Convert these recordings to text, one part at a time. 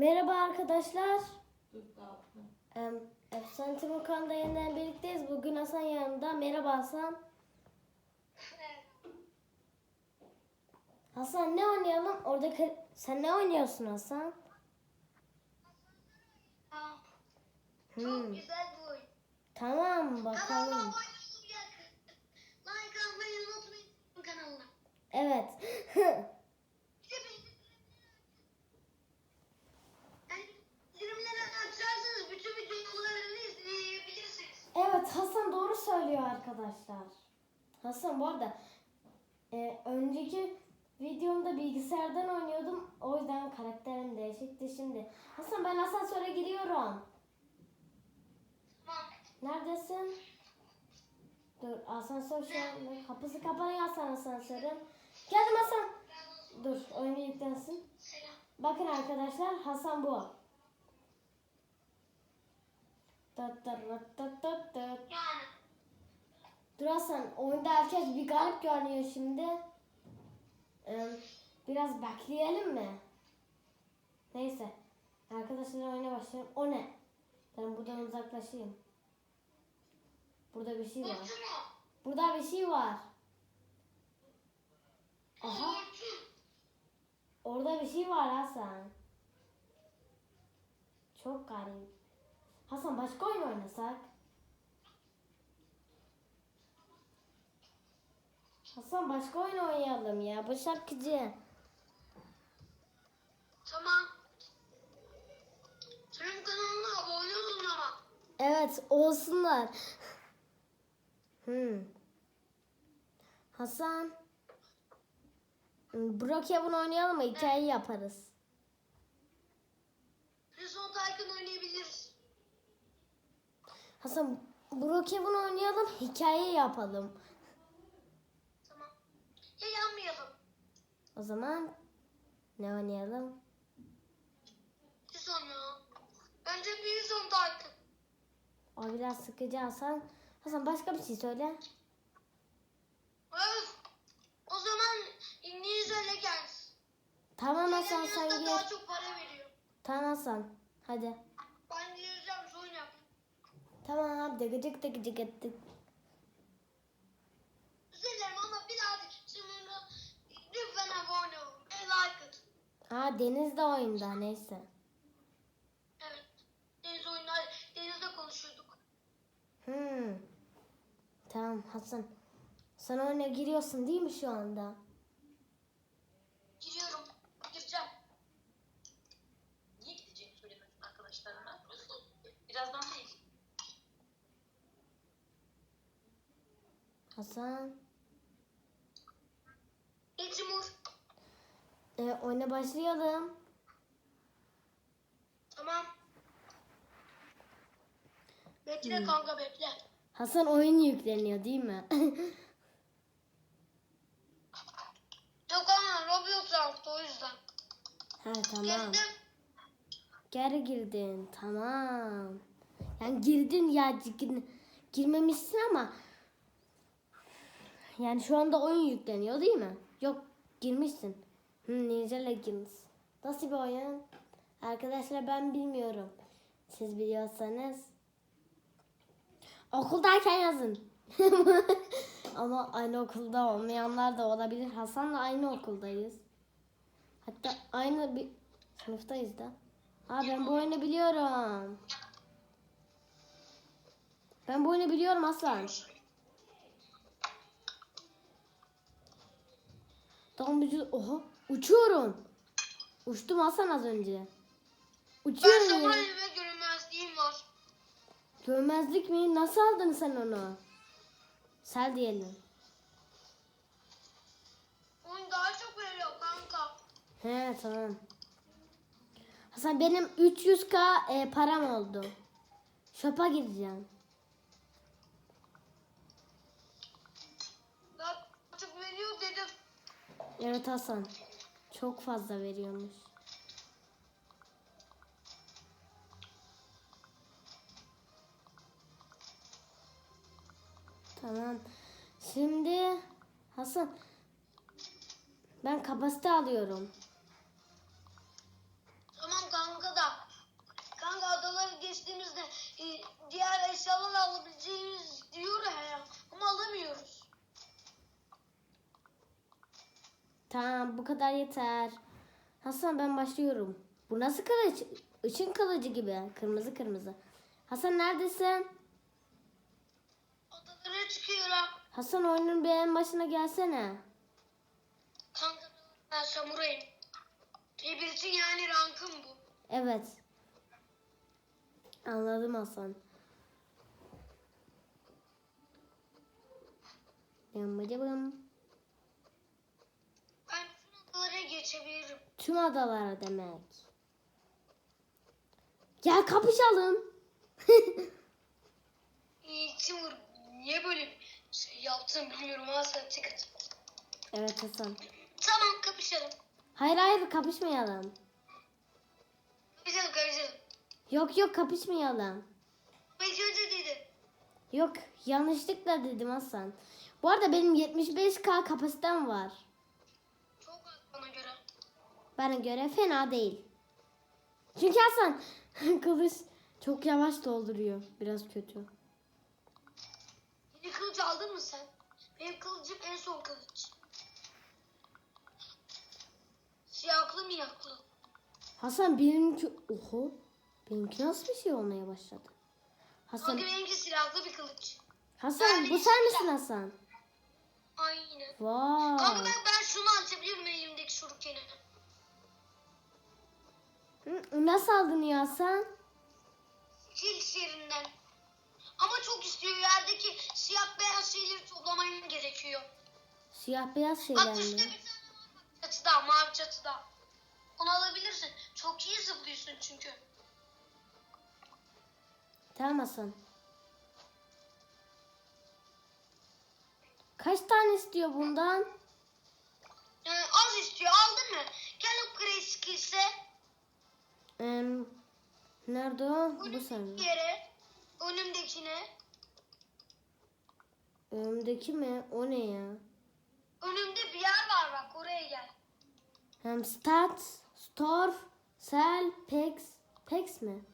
Merhaba arkadaşlar. Dur daha. Em, Efsane Timur yeniden birlikteyiz. Bugün Hasan yanımda. Merhaba Hasan. Hasan ne oynayalım? Orada sen ne oynuyorsun Hasan? Aa, Hmm. Çok güzel bu oyun. Tamam Kanalıma bakalım. abone evet Hasan doğru söylüyor arkadaşlar. Hasan bu arada e, önceki videomda bilgisayardan oynuyordum. O yüzden karakterim değişikti şimdi. Hasan ben asansöre giriyorum. Neredesin? Dur asansör şu kapısı kapanıyor Hasan asansörün. Geldim Hasan. Dur oyunu yüklensin. Bakın arkadaşlar Hasan bu. Yani. Dur Hasan oyunda herkes bir garip görünüyor şimdi. Ee, biraz bekleyelim mi? Neyse. Arkadaşlar oyuna başlayalım. O ne? Ben buradan uzaklaşayım. Burada bir şey var. Burada bir şey var. Aha. Orada bir şey var Hasan. Çok garip. Hasan başka oyun oynasak? Hasan başka oyun oynayalım ya. Bu şarkıcı. Tamam. Senin kanalına abone olun ama. Evet olsunlar. Hmm. Hasan. Brookhaven oynayalım mı? Hikaye yaparız. Hasan Brookhaven oynayalım. Hikaye yapalım. Tamam. Ya yanmayalım. O zaman ne oynayalım? Prison ya. Bence Prison Tycoon. O biraz sıkıcı Hasan. Hasan başka bir şey söyle. Öf. O zaman İngilizce Legends. Tamam Hasan sen Legends daha gir. çok para veriyor. Tamam Hasan. Hadi. Ben gireceğim oyun yap. Tamam. Dıgıcık dıgıcık ettik. Üzülürüm ama birazcık şimdi lütfen abone olun. ve like atın. Aa Deniz de oyunda neyse. Evet. Deniz oyunlar, denizde konuşuyorduk. Hmm. Tamam Hasan. Sen oyuna giriyorsun değil mi şu anda? Giriyorum. Gireceğim. Niye gideceğini söylemedin arkadaşlarına? Birazdan değil. Hasan. İyi Timur. E, oyuna başlayalım. Tamam. Bekle kanka bekle. Hasan oyun yükleniyor değil mi? Yok ama Roblox yaptı o yüzden. ha tamam. Girdim. Geri girdin. Tamam. Yani girdin ya gir- girmemişsin ama yani şu anda oyun yükleniyor değil mi? Yok girmişsin. Hı, Ninja Legends. Nasıl bir oyun? Arkadaşlar ben bilmiyorum. Siz biliyorsanız okuldayken yazın. ama aynı okulda olmayanlar da olabilir. Hasan'la aynı okuldayız. Hatta aynı bir sınıftayız da. Aa ben bu oyunu biliyorum. Ben bu oyunu biliyorum Aslan. Tamam ucu... Oha uçuyorum. Uçtum Hasan az önce. Ben Uçuyorum ya. samuray ve görünmezliğim var. Görmezlik mi? Nasıl aldın sen onu? Sel diyelim. Oyun daha çok veriyor kanka. He tamam. Hasan benim 300k e, param oldu. Shop'a gireceğim. Evet Hasan. Çok fazla veriyormuş. Tamam. Şimdi Hasan ben kapasite alıyorum. Tamam kanka da. Kanka adaları geçtiğimizde e, diğer eşyaları alabileceğimiz diyor ya ama alamıyoruz. Tamam bu kadar yeter. Hasan ben başlıyorum. Bu nasıl kılıç? Işın kılıcı gibi. Kırmızı kırmızı. Hasan neredesin? Odalara çıkıyorum. Hasan oyunun bir en başına gelsene. Kanka ben samurayım. Birbirimizin yani rankım bu. Evet. Anladım Hasan. Yambıcıbım. Ben bütün odalara geçebilirim. Tüm adalara demek. Gel kapışalım. İyi Timur niye böyle bir şey yaptın bilmiyorum sen tıkıt. evet Hasan. Tamam kapışalım. Hayır hayır kapışmayalım. Kapışalım kapışalım. Yok yok kapışmayalım. Ben önce dedi. Yok yanlışlıkla dedim Hasan. Bu arada benim 75k kapasitem var. Bana göre fena değil. Çünkü Hasan kılıç çok yavaş dolduruyor. Biraz kötü. Yeni kılıç aldın mı sen? Benim kılıcım en son kılıç. Siyahlı mı yaklı? Hasan benimki... Oho. Benimki nasıl bir şey olmaya başladı? Hasan, Kanka benimki silahlı bir kılıç. Hasan bu sen misin Hasan? Aynen. Vay. Kanka ben, ben şunu atabiliyorum elimdeki şurukeni. Nasıl aldın ya Hasan? Kill yerinden. Ama çok istiyor yerdeki siyah beyaz şeyleri toplaman gerekiyor. Siyah beyaz Bak şeyler üstte mi? bir tane var bak çatıda mavi çatıda. Onu alabilirsin. Çok iyi zıplıyorsun çünkü. Tamam Hasan. Kaç tane istiyor bundan? Yani az istiyor aldın mı? Gel upgrade skills'e. Em, nerede o? Bu sen. Önümdeki yere. Önümdekine. Önümdeki mi? O ne ya? Önümde bir yer var bak oraya gel. Hem stat, store, sell, pex. Pex mi?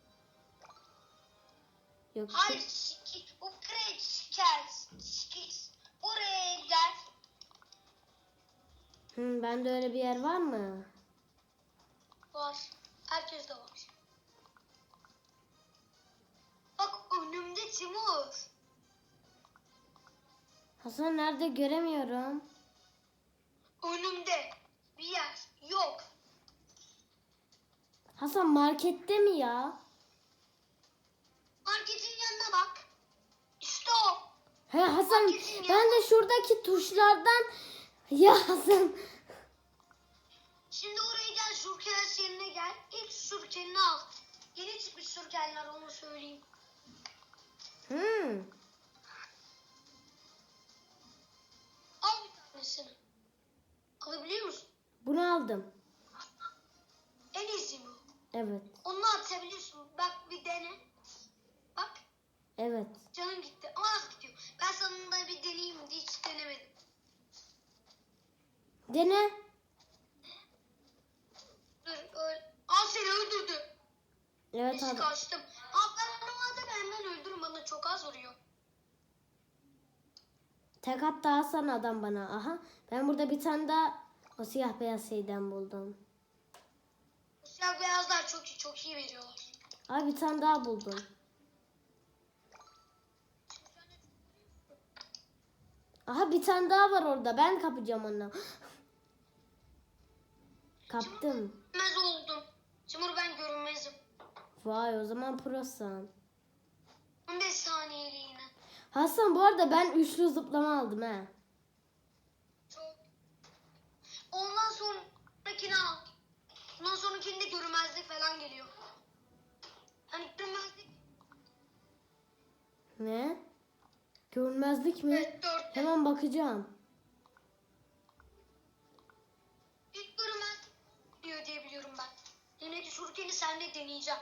Yok. Hayır ski, upgrade skills. skills. Oraya gel. Hı, bende öyle bir yer var mı? Var. Herkes de var. Bak önümde Timur. Hasan nerede göremiyorum. Önümde bir yer yok. Hasan markette mi ya? Marketin yanına bak. İşte o. He Hasan Marketin ben de şuradaki tuşlardan ya Hasan. Şimdi oraya gel şurken yerine gel. İlk şurkenini al. Yeni çıkmış şurkenler onu söyleyeyim. Hmm. Al bir tanesini. Alabiliyor musun? Bunu aldım. En iyisi bu. Evet. Onu atabiliyorsun. Bak bir dene. Bak Evet. canım gitti. Ama nasıl gidiyor? Ben sonunda bir deneyeyim diye hiç denemedim. Dene. Dur öyle. Al seni öldürdü. Evet abi. kaçtım. Ben normalde benden öldürün bana çok az vuruyor. Tek attı Hasan adam bana. Aha. Ben burada bir tane daha o siyah beyaz şeyden buldum. Bu Siyah beyazlar çok iyi çok iyi veriyorlar. Abi bir tane daha buldum. Aha bir tane daha var orada. Ben kapacağım onu. Kaptım. Görünmez oldum. Timur ben görünmezim. Vay o zaman prosun. 15 saniyeliğine. Hasan bu arada ben üçlü zıplama aldım ha. Çok. Ondan sonrakini al. Ondan sonrakinde görünmezlik falan geliyor. Hani görünmezlik. Ne? Görünmezlik mi? Evet dörtte. Hemen bakacağım. İlk görünmezlik diyor diye biliyorum ben. Yine de şurkeni sen de deneyeceğim.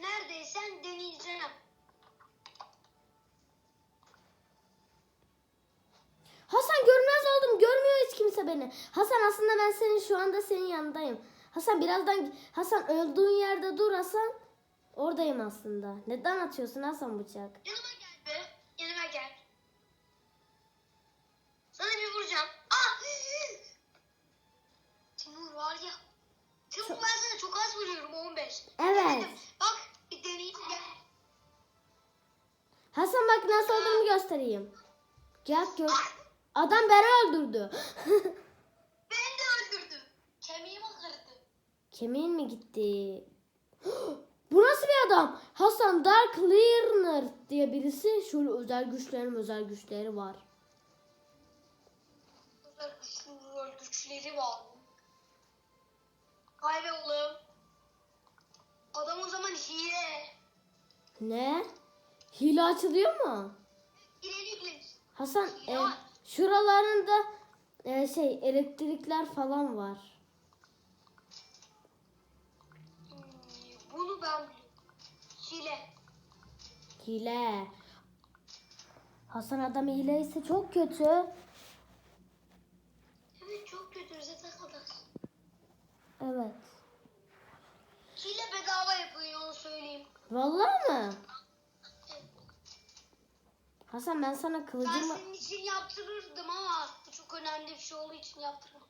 Neredeysen deneyeceğim. Hasan görünmez oldum. Görmüyor hiç kimse beni. Hasan aslında ben senin şu anda senin yanındayım. Hasan birazdan Hasan öldüğün yerde dur Hasan. Oradayım aslında. Neden atıyorsun Hasan bıçak? Yanıma Adam beni öldürdü. Beni de öldürdü. Kemiğimi kırdı. Kemiğin mi gitti? Bu nasıl bir adam? Hasan Dark Learner diye birisi. Şöyle özel güçlerim özel güçleri var. Özel güçleri var. Vay be oğlum. Adam o zaman hile. Ne? Hile açılıyor mu? Bile. Hasan Hile e, var. Şuralarında e, şey elektrikler falan var. Hmm, Bunu ben. Hile. Hile. Hasan adam hileyse çok kötü. Evet çok kötü zaten kadar. Evet. Hile bedava yapıyor onu söyleyeyim. Vallahi mı? Hasan ben sana Ben kılıcımı... senin için yaptırırdım ama bu çok önemli bir şey olduğu için yaptırmadım.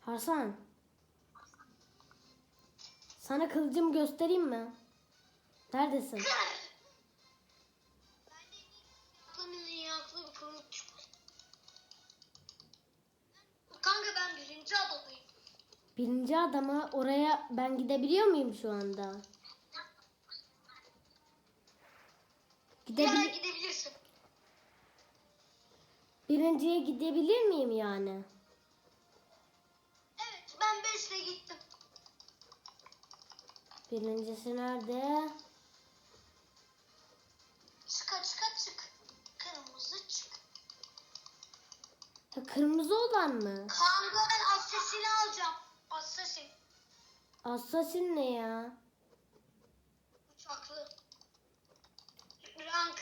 Hasan. Sana kılıcımı göstereyim mi? Neredesin? Aklımın yaklı bir kılıç çıktı. Kanka ben birinci adadayım. Birinci adama oraya ben gidebiliyor muyum şu anda? Gidebil gidebilirsin. Birinciye gidebilir miyim yani? Evet ben beşle gittim. Birincisi nerede? Çıka çıka çık. Kırmızı çık. Ha, kırmızı olan mı? Kanka ben assassin'i alacağım. Assassin. Assassin ne ya? Uçaklı. Rank.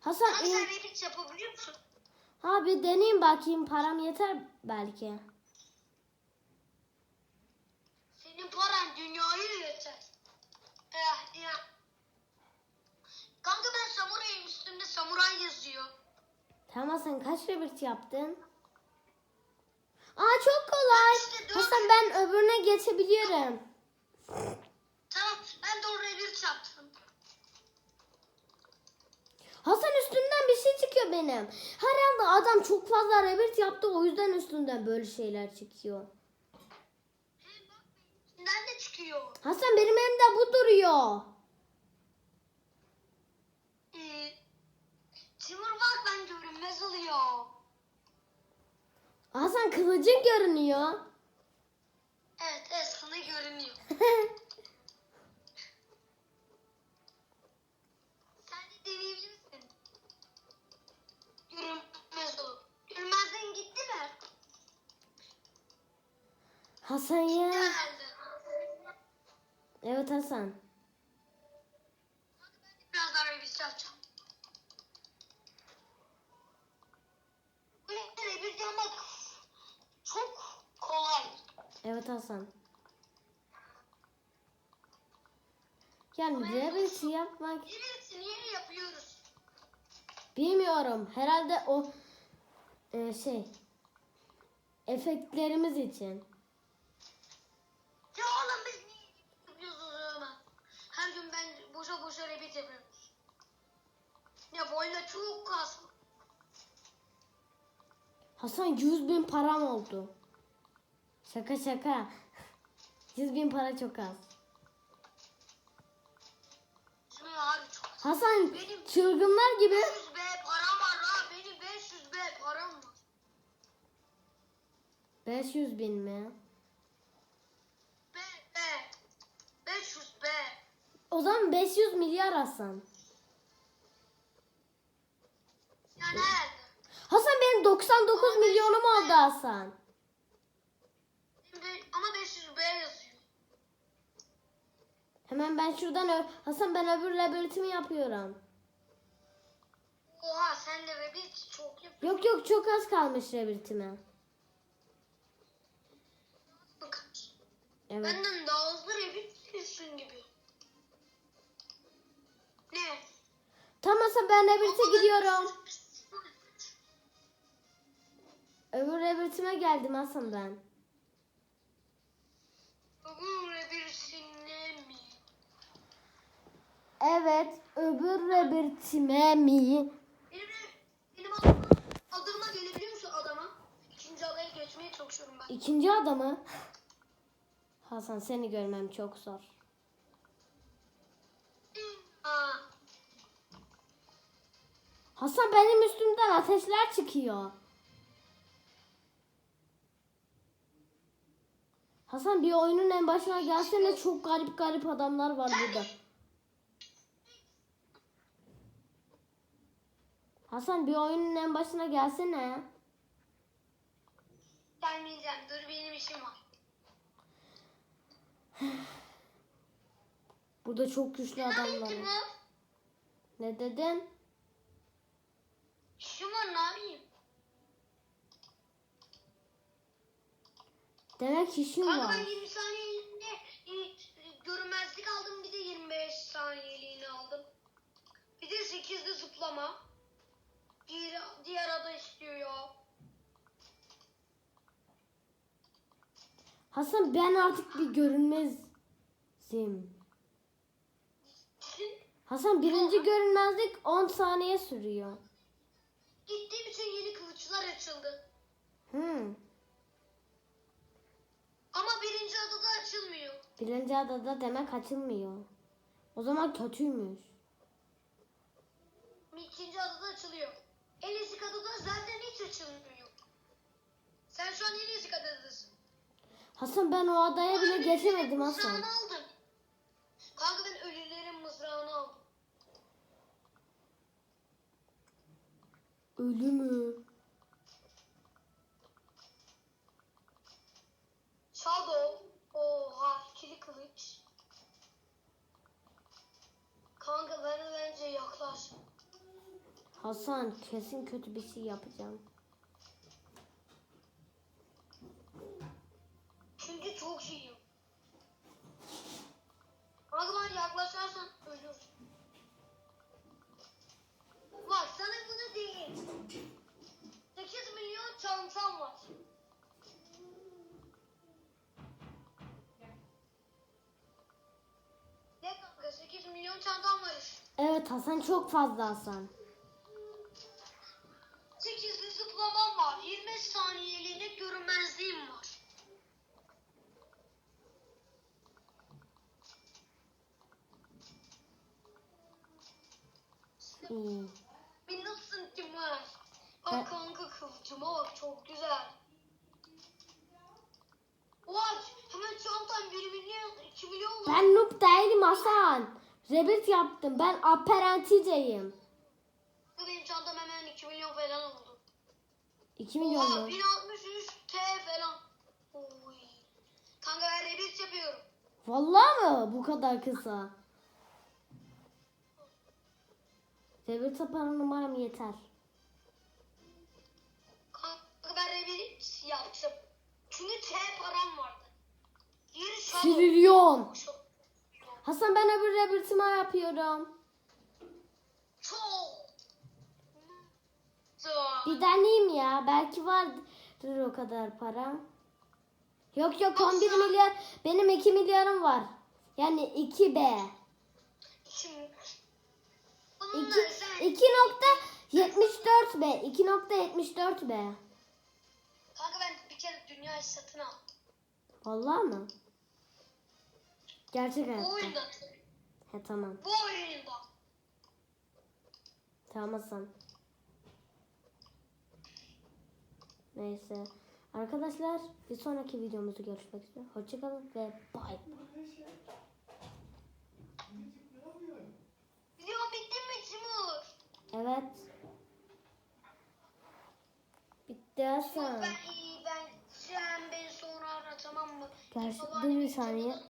Hasan Kanka in- Rabbit yapabiliyor musun? Abi deneyeyim bakayım param yeter belki. Senin paran dünyayı yeter. Eh ya. Kanka ben samurayım üstümde samuray yazıyor. Tamam sen kaç rebirth yaptın? Aa çok kolay. İşte dört. Hasan ben öbürüne geçebiliyorum. Tamam ben doğru bir yaptım. Hasan üstünden bir şey çıkıyor benim. Herhalde adam çok fazla rebirth yaptı o yüzden üstünden böyle şeyler çıkıyor. İçinden de çıkıyor. Hasan benim elimde bu duruyor. Ee, Timur bak ben görünmez oluyor. Hasan kılıcın görünüyor. Evet evet sana görünüyor. mi? Hasan ya. Evet Hasan. Biraz daha revizyon yapacağım. Bu revizyon yapmak çok kolay. Evet Hasan. Yani rebirth yapmak Birisini yeni yapıyoruz. bilmiyorum. Herhalde o e, şey efektlerimiz için. Ya oğlum biz niye yapıyoruz o zaman? Her gün ben boşa boşa rebit yapıyoruz. Ya bu oyunda çok kasma. Hasan 100 bin param oldu. Şaka şaka. 100 bin para çok az. Şimdi harbi çok. Hasan Benim- çılgınlar gibi 500 B param var ha. Benim 500 B param var. 500 bin mi? B B. 500 B. O zaman 500 milyar Hasan. Ya nerede? Hasan benim 99 milyonum oldu Hasan. Benim de- ama 500 B yazıyor. Hemen ben şuradan Hasan ben öbür labiritimi yapıyorum. Oha sen de rebit çok yapıyorsun. Yok yok çok az kalmış labiritime. Evet. Benden daha hızlı yapıyorsun gibi. Ne? Tam Hasan ben labirite gidiyorum. Öbür labiritime geldim Hasan ben. Bugün rebirsine mi? Evet öbür labiritime mi? Benim, adama gelebiliyor musun adama? İkinci adaya geçmeye çalışıyorum ben. İkinci adamı. Hasan seni görmem çok zor. Hasan benim üstümden ateşler çıkıyor. Hasan bir oyunun en başına gelsene çok garip garip adamlar var burada. Hasan bir oyunun en başına gelsene. gelmeyeceğim. Dur benim işim var. Burada çok güçlü adamlar Ne var. Ne dedin? İşim var ne yapayım? Demek işin Kanka var. ben 20 saniyeliğine e, e, görünmezlik aldım. Bir de 25 saniyeliğini aldım. Bir de 8'de zıplama. Diğer, diğer ada istiyor ya. Hasan ben artık bir görünmezim. Hasan birinci görünmezlik 10 saniye sürüyor. Gittiğim için yeni kılıçlar açıldı. Hmm. Ama birinci adada açılmıyor. Birinci adada demek açılmıyor. O zaman kötüymüş. İkinci adada açılıyor. En eski adada zaten hiç açılmıyor. Sen şu an en eski adadasın. Hasan ben o adaya bile geçemedim Hasan. Mızrağını aldım. Kanka ben ölülerin mızrağını aldım. Ölü mü? Shadow. Oha ikili kılıç. Kanka ben bence yaklaş. Hasan kesin kötü bir şey yapacağım. Hasan çok fazla Hasan. 8'li zıplamam var. 25 saniyeliğine görünmezliğim var. İyi. Bir nasılsın Timur? Bak Ben- kanka kılıcıma bak çok güzel. Vay hemen çantam 1 milyon 2 milyon oldu. Ben noob değilim Rebirth yaptım. Ben apprentice'yim. Benim çantam hemen 2 milyon falan oldu. 2 milyon Oha mu? 1063 T falan. Oy. Kanka ben rebirth yapıyorum. Vallahi mı? Bu kadar kısa. Rebirth yapan numaram yeter. Kanka ben rebirth yaptım. Çünkü T param vardı. Şato. Trilyon. Hasan ben öbür Rebirth'imi yapıyorum. Çok. Bir deneyeyim ya. Belki vardır o kadar para. Yok yok 11 milyar. Benim 2 milyarım var. Yani 2B. Şimdi. 2 Bununla sen 2.74B. 2.74B. Kanka ben bir kere dünya satın aldım. Vallahi mı? Gerçek Bu hayatta. oyunda. He tamam. Bu oyunda. Tamam Hasan. Neyse. Arkadaşlar bir sonraki videomuzda görüşmek üzere. Hoşçakalın ve bay. Video bitti mi Timur? Evet. Bitti Hasan. Ben iyi ben sen beni sonra ara tamam mı? Dur bir saniye.